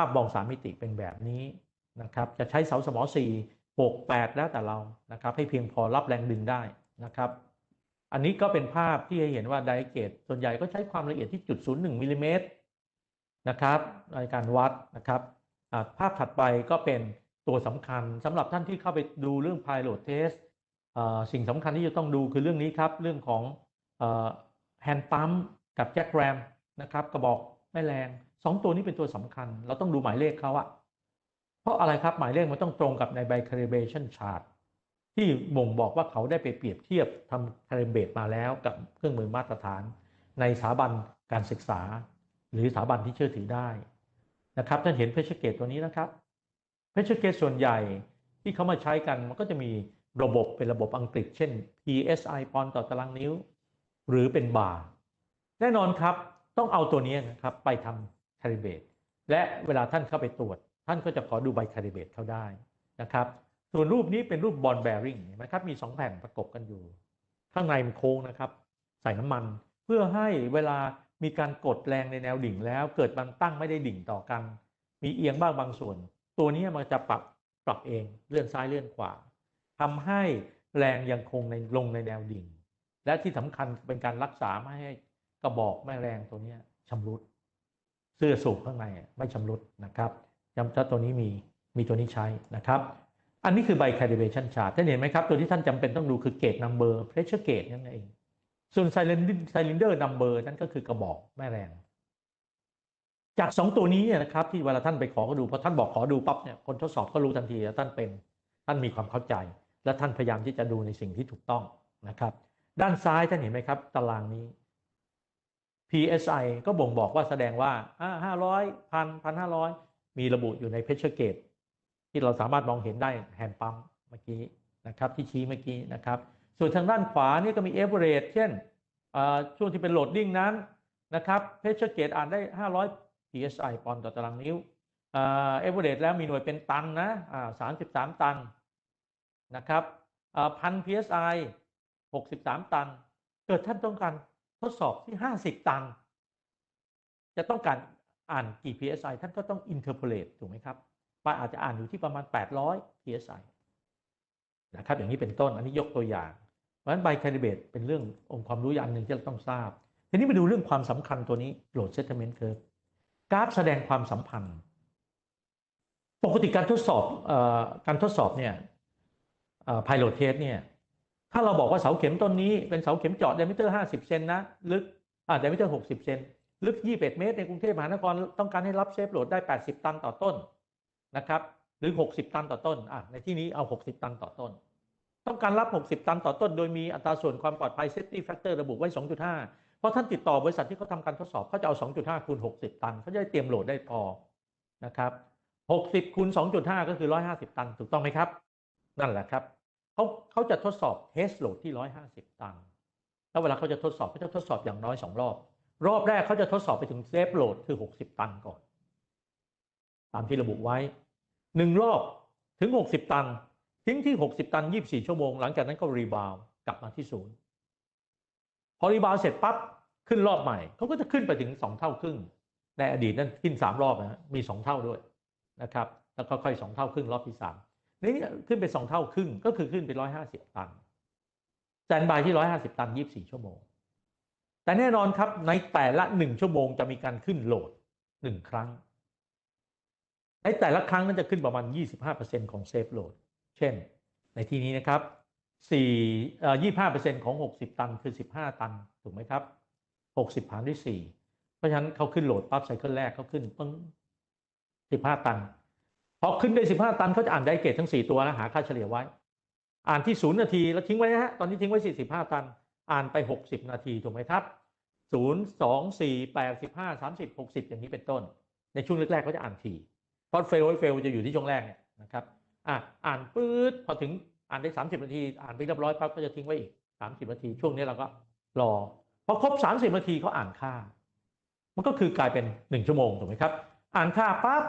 าพมองสามมิติเป็นแบบนี้นะครับจะใช้เสาสมอ4 6 8 แล้วแต่เรานะครับให้เพียงพอรับแรงดึงได้นะครับอันนี้ก็เป็นภาพที่เห็นว่าไดเกตส่วนใหญ่ก็ใช้ความละเอียดที่จุด01มิลลิเมตรนะครับในการวัดนะครับภาพถัดไปก็เป็นตัวสำคัญสำหรับท่านที่เข้าไปดูเรื่อง pilot test สิ่งสำคัญที่จะต้องดูคือเรื่องนี้ครับ เรื่องของแฮนด์ปั๊มกับแจ็คแรมนะครับกระบอก แม่แรงสองตัวนี้เป็นตัวสำคัญ เราต้องดูหมายเลขเขาอะเพราะอะไรครับหมายเลขมันต้องตรงกับในใบ calibration chart ที่บ่งบอกว่าเขาได้ไปเปรียบเทียบทำ calibrate มาแล้วกับเครื่องมือมาตรฐาน ในสถาบันการศึกษา หรือสถาบันที่เชื่อถือได้นะครับท่านเห็นเพชรเกตตัวนี้นะครับเพชรเกตส่วนใหญ่ที่เขามาใช้กันมันก็จะมีระบบเป็นระบบอังกฤษ เช่น PSI ปอนต่อตารางนิ้ว หรือเป็นบาร์แน่นอนครับ ต้องเอาตัวนี้นะครับไปทำคาลิเบตและเวลาท่านเข้าไปตรวจ ท่านก็จะขอดูใบคาลิเบตเขาได้นะครับ ส่วนรูปนี้เป็นรูปบอลแบริ่งนะครับมี 2 แผ่นประกบกันอยู่ ข้างในมันโค้งนะครับ ใส่น้ำมันเพื่อให้เวลามีการกดแรงในแนวดิ่งแล้ว เกิดมันตั้งไม่ได้ดิ่งต่อกัน มีเอียงบ้างบางส่วน ตัวนี้มันจะปรับปรับเองเลื่อนซ้ายเลื่อนขวาทำให้แรงยังคงในลงในแนวดิ่ง และที่สำคัญเป็นการรักษาไม่ให้ กระบอกแม่แรงตัวนี้ชำรุด เสื้อสูบข้างในไม่ชำรุดนะครับจำถ้าตัวนี้มีมีตัวนี้ใช้นะครับ อันนี้คือใบ calibration chart ท่านเห็นไหมครับ ตัวที่ท่านจำเป็นต้องดูคือ gauge number pressure gauge นั่นเอง ส่วน cylinder number นั่นก็คือกระบอกแม่แรง จากสองตัวนี้นะครับ ที่เวลาท่านไปขอก็ดูพอท่านบอกขอดูปั๊บเนี่ยคนทดสอบก็รู้ทันทีว่าท่านเป็นท่านมีความเข้าใจ และท่านพยายามที่จะดูในสิ่งที่ถูกต้องนะครับ ด้านซ้ายท่านเห็นไหมครับ ตารางนี้ PSI ก็บ่งบอกว่าแสดงว่าห้าร้อยพันพันห้าร้อยมีระบุอยู่ในเพชเชอร์เกตที่เราสามารถมองเห็นได้แฮนด์ปั๊มเมื่อกี้นะครับที่ชี้เมื่อกี้นะครับ ส่วนทางด้านขวานี่ก็มีเอเวอเรสเช่นช่วงที่เป็นโหลดดิ้งนั้นนะครับเพชเชอร์เกตอ่านได้ 500 psi ปอนด์ต่อตารางนิ้วเอเวอเรสแล้วมีหน่วยเป็นตันนะสามสิบสามตันนะครับพัน psi 63 ตัน เกิดท่านต้องการ ทดสอบที่ 50 ตัน จะต้องการอ่านกี่ psi ท่านก็ต้อง interpolate ถูกไหมครับปาอาจจะอ่านอยู่ที่ประมาณ 800 psi นะครับ อย่างนี้เป็นต้น อันนี้ยกตัวอย่าง เพราะฉะนั้นใบ calibrate เป็นเรื่ององค์ความรู้อย่างหนึ่งที่เราต้องทราบ ทีนี้มาดูเรื่องความสำคัญตัวนี้ load settlement curve กราฟแสดงความสัมพันธ์ ปกติการทดสอบอการทดสอบเนี่ย pilot test เนี่ย ถ้าเราบอกว่าเสาเข็มต้นนี้เป็นเสาเข็มเจาะเดมิเตอร์ 50 เซนนะ ลึกอ่าเดมิเตอร์ 60 เซนลึก 21 เมตร ในกรุงเทพมหานครต้องการให้รับเซฟโหลดได้ 80 ตันต่อต้นนะครับหรือ 60 ตันต่อต้นอะในที่นี้เอา 60 ตันต่อต้น ต้องการรับ 60 ตันต่อต้น โดยมีอัตราส่วนความปลอดภัย safety factor ระบุไว้ 2.5 เพราะท่านติดต่อบริษัทที่เขาทำการทดสอบเขาจะเอา 2.5 คูณ 60 ตันเขาจะได้เตรียมโหลดได้พอนะครับ 60 คูณ 2.5 ก็คือ 150 ตัน ถูกต้องไหมครับ นั่นแหละครับ เขาเขาจะทดสอบเทสโหลดที่ 150 ตันแล้วเวลาเขาจะทดสอบเขาจะทดสอบอย่างน้อย2รอบ รอบแรกเขาจะทดสอบไปถึงเซฟโหลดคือ 60 ตันก่อน ตามที่ระบุไว้1รอบถึง 60 ตัน ทิ้งที่ 60 ตัน 24 ชั่วโมง หลังจากนั้นก็รีบาวกลับมาที่ศูนย์พอรีบาวเสร็จปั๊บขึ้นรอบใหม่เขาก็จะขึ้นไปถึง 2 เท่าครึ่ง ในอดีตนั้นขึ้น 3 รอบนะมี 2 เท่าด้วยนะครับ แล้วก็ค่อย2เท่าครึ่งรอบที่ 3 นี่ขึ้นไปสองเท่าครึ่งก็คือขึ้นไปร้อยห้าสิบตันแซนบายที่ร้อยห้าสิบตันยี่บสี่ชั่วโมง แต่แน่นอนครับในแต่ละหนึ่งชั่วโมงจะมีการขึ้นโหลดหนึ่งครั้งในแต่ละครั้งนั้นจะขึ้นประมาณ 25%ของเซฟโหลด เช่น ในที่นี้นะครับ4เอ่อ25%ของ 60 ตันคือ 15 ตัน ถูกไหมครับ 60หารด้วย4เพราะฉะนั้นเขาขึ้นโหลดปั๊บไซเคิลแรกเขาขึ้นปึ้ง15 ตัน พอขึ้นได้ 15 ตันเขาจะอ่านไดเกตทั้ง 4 ตัวแล้วหาค่าเฉลี่ยไว้ อ่านที่ 0 นาทีแล้วทิ้งไว้นะฮะตอนนี้ทิ้งไว้ 45 ตัน อ่านไป 60 นาทีถูกไหมครับ 0 2 4 8 15 30 60 อย่างนี้เป็นต้น ในช่วงแรกๆเขาจะอ่านทีพอเฟลเฟลจะอยู่ที่ช่วงแรกเนี่ยนะครับอะอ่านปื๊ดพอถึงอ่านได้ 30 นาที อ่านไปเรียบร้อยปั๊บก็จะทิ้งไว้อีก 30 นาที ช่วงนี้เราก็รอพอครบ 30 นาทีเขาอ่านค่า มันก็คือกลายเป็น 1 ชั่วโมงถูกไหมครับ อ่านค่าปั๊บ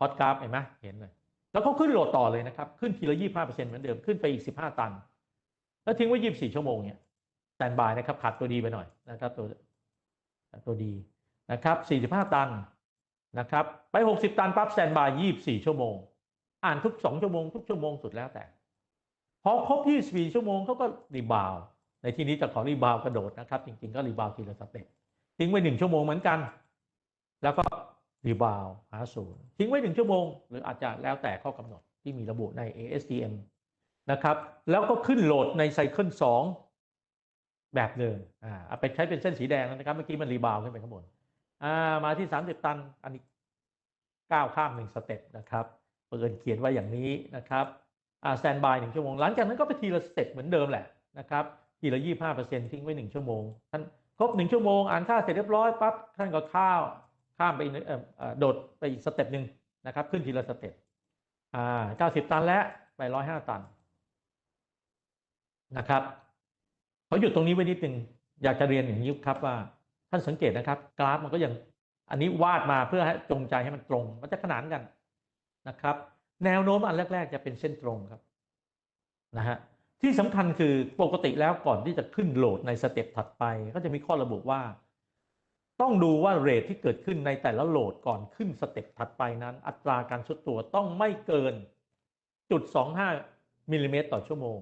ฮอตกราฟเห็นไหมเห็นเลยแล้วเขาขึ้นโหลดต่อเลยนะครับ ขึ้นทีละยี่ห้าเปอร์เซ็นต์เหมือนเดิมขึ้นไปอีกสิบห้าตัน แล้วทิ้งไว้ยี่สิบสี่ชั่วโมงเนี่ยแตนบายนะครับขาดตัวดีไปหน่อยนะครับ ตัวตัวดีนะครับสี่สิบห้าตันนะครับ ไป60ตันปั๊บแซนบาย24ชั่วโมง อ่านทุก2ชั่วโมงทุกชั่วโมงสุดแล้วแต่ พอครบ24ชั่วโมงเขาก็รีบาวในที่นี้จะขอรีบาวกระโดดนะครับ จริงๆก็รีบาวทีละสเต็ปทิ้งไว้1ชั่วโมงเหมือนกัน แล้วก็ รีบาวหาศูนย์ทิ้งไว้1ชั่วโมง หรืออาจจะแล้วแต่ข้อกำหนดที่มีระบุใน ASTM นะครับแล้วก็ขึ้นโหลดในไซเคิล2แบบเดิมอ่าเอาไปใช้เป็นเส้นสีแดงนะครับเมื่อกี้มันรีบาวขึ้นไปข้างบนอ่ามาที่ 30 ตันอันนี้ก้าวข้ามหนึ่งสเต็ปนะครับเปิดเขียนไว้อย่างนี้นะครับอ่าสแตนบายหนึ่งชั่วโมง หลังจากนั้นก็ไปทีละสเต็ปเหมือนเดิมแหละนะครับทีละยี่ห้าเปอร์เซ็นต์ทิ้งไว้หนึ่งชั่วโมงท่านครบหนึ่งชั่วโมงอ่านค่าเสร็จเรียบร้อยปั๊บท่านก็ข้าว ข้ามไปโดดไปอีกสเต็ปหนึ่งนะครับ ขึ้นทีละสเต็ปอ่าเก้าสิบตันแล้วไปร้อยห้าตันนะครับเขาหยุดตรงนี้ไว้นิดหนึ่งอยากจะเรียนอย่างนี้ครับว่าท่านสังเกตนะครับ กราฟมันก็ยังอันนี้วาดมาเพื่อให้จงใจให้มันตรง มันจะขนานกันนะครับ แนวโน้มอันแรก ๆ จะเป็นเส้นตรงครับนะฮะที่สำคัญคือปกติแล้วก่อนที่จะขึ้นโหลดในสเต็ปถัดไป ก็จะมีข้อระบุว่า ต้องดูว่าเรทที่เกิดขึ้นในแต่ละโหลดก่อนขึ้นสเต็ปถัดไปนั้น อัตราการชดตัวต้องไม่เกินจุดสองห้ามิลลิเมตรต่อชั่วโมง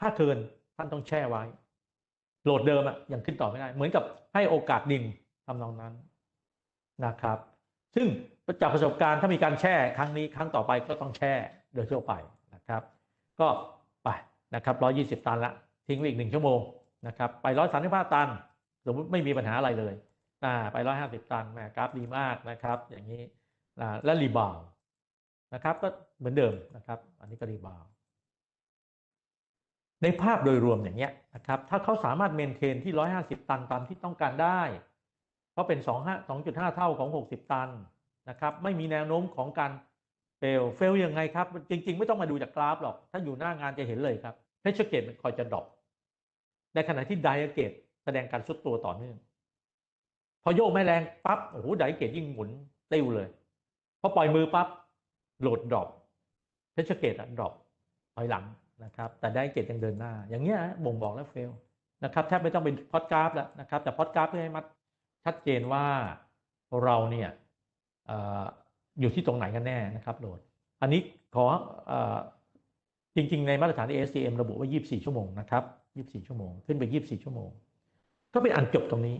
ถ้าเกินท่านต้องแช่ไว้ โหลดเดิมอะยังขึ้นต่อไม่ได้ เหมือนกับให้โอกาสดิ่งทำนองนั้นนะครับ ซึ่งจากประสบการณ์ถ้ามีการแช่ครั้งนี้ครั้งต่อไปก็ต้องแช่โดยทั่วไปนะครับ ก็ไปนะครับร้อยี่สิบตันละทิ้งไว้อีกหนึ่งชั่วโมงนะครับ ไปร้อยสามสิบห้าตัน สมมติไม่มีปัญหาอะไรเลยอ่าไปร้อยห้าสิบตันแหมกราฟดีมากนะครับ อย่างนี้อ่าและรีบาวด์นะครับ ก็เหมือนเดิมนะครับ อันนี้ก็รีบาวด์ในภาพโดยรวมอย่างเงี้ยนะครับ ถ้าเขาสามารถเมนเทนที่150ตันตามที่ต้องการได้ก็เป็น2 2.5เท่าของ60ตันนะครับ ไม่มีแนวโน้มของการเฟลเฟลยังไงครับ จริง ๆ ไม่ต้องมาดูจากกราฟหรอก ถ้าอยู่หน้างานจะเห็นเลยครับเพชรเกตมันคอยจะดรอปในขณะที่ไดอะเกต แสดงการซุดตัวต่อเนื่อง พอโยกไม่แรงปั๊บโอ้โหไดเกตยิ่งหมุนติ้วเลยพอปล่อยมือปั๊บโหลดดรอปเพชรเกตดรอปถอยหลังนะครับ แต่ได้เกตยังเดินหน้า อย่างเงี้ยบ่งบอกแล้วเฟลนะครับแทบไม่ต้องเป็นพอดกราฟแล้วนะครับ แต่พอดกราฟเพื่อให้มัดชัดเจนว่าเราเนี่ยออยู่ที่ตรงไหนกันแน่นะครับโหลด อันนี้ขออจริง ๆ ในมาตรฐาน ASTM ระบุว่า 24 ชั่วโมงนะครับ 24 ชั่วโมง ขึ้นไป 24 ชั่วโมง ก็เป็นอันจบตรงนี้